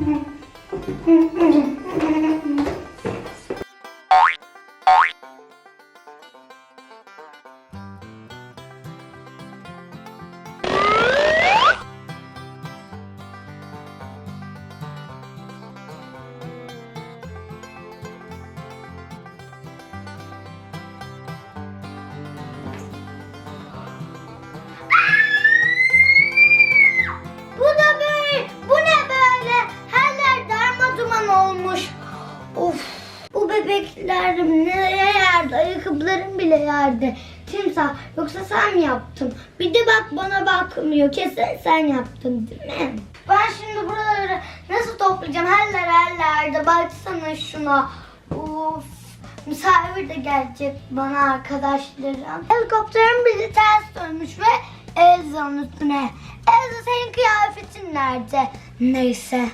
Mm-hmm. Bebeklerim nereye yerde? Ayakkabılarım bile yerde. Timsah, yoksa sen mi yaptın? Bir de bak bana bakmıyor. Kesin sen yaptın değil mi? Ben şimdi buraları nasıl toplayacağım? Her yerde. Baksana şuna. Of. Misafir de gelecek bana arkadaşlarım. Helikopterim bile ters dönmüş ve Elza'nın üstüne. Elza senin kıyafetin nerede? Neyse.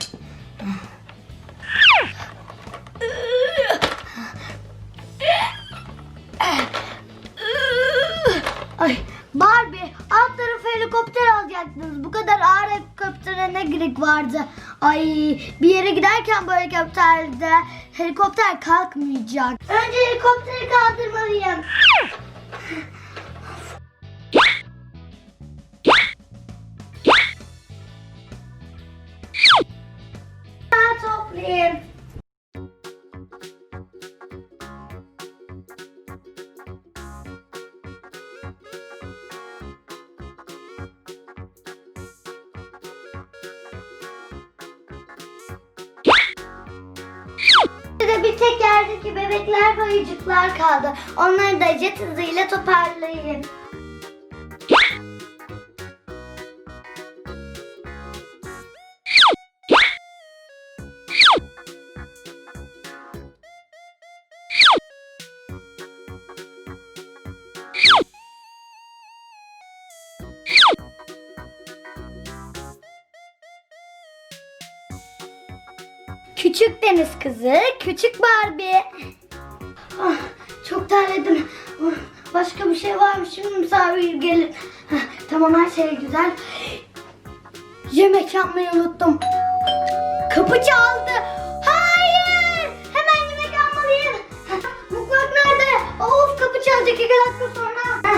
Ay Barbie alt tarafı helikopter alacaktınız. Bu kadar ağır helikoptere ne gerek vardı? Ay bir yere giderken bu helikopterde helikopter kalkmayacak. Önce helikopteri kaldırmalıyım. Daha toplayayım. Bir tek yerdeki bebekler ve ayıcıklar kaldı. Onları da jet hızıyla toparlayayım. Küçük deniz kızı, küçük Barbie. Ah, çok terledim. Ah, Başka bir şey var mı? Şimdi misafir gelir. Hah, tamam her şey güzel. Yemek yapmayı unuttum. Kapı çaldı. Hayır! Hemen yemek almalıyım. Hah, Mutfak nerede? Of kapı çalacak iki dakika sonra.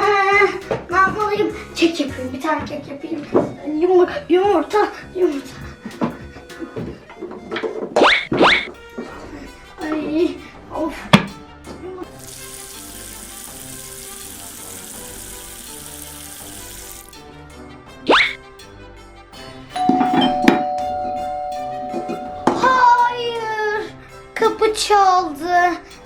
Ah, Ne yapmalıyım? Kek yapayım. Bir tane kek yapayım. Yumurta, yumurta, yumurta. Of. Hayır. Kapı çaldı.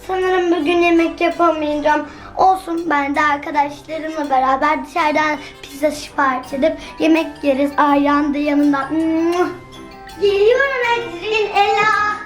Sanırım bugün yemek yapamayacağım. Olsun ben de arkadaşlarımla beraber dışarıdan pizza sipariş edip yemek yeriz. Ayran da yanında. Geliyorum Ecrin Ela.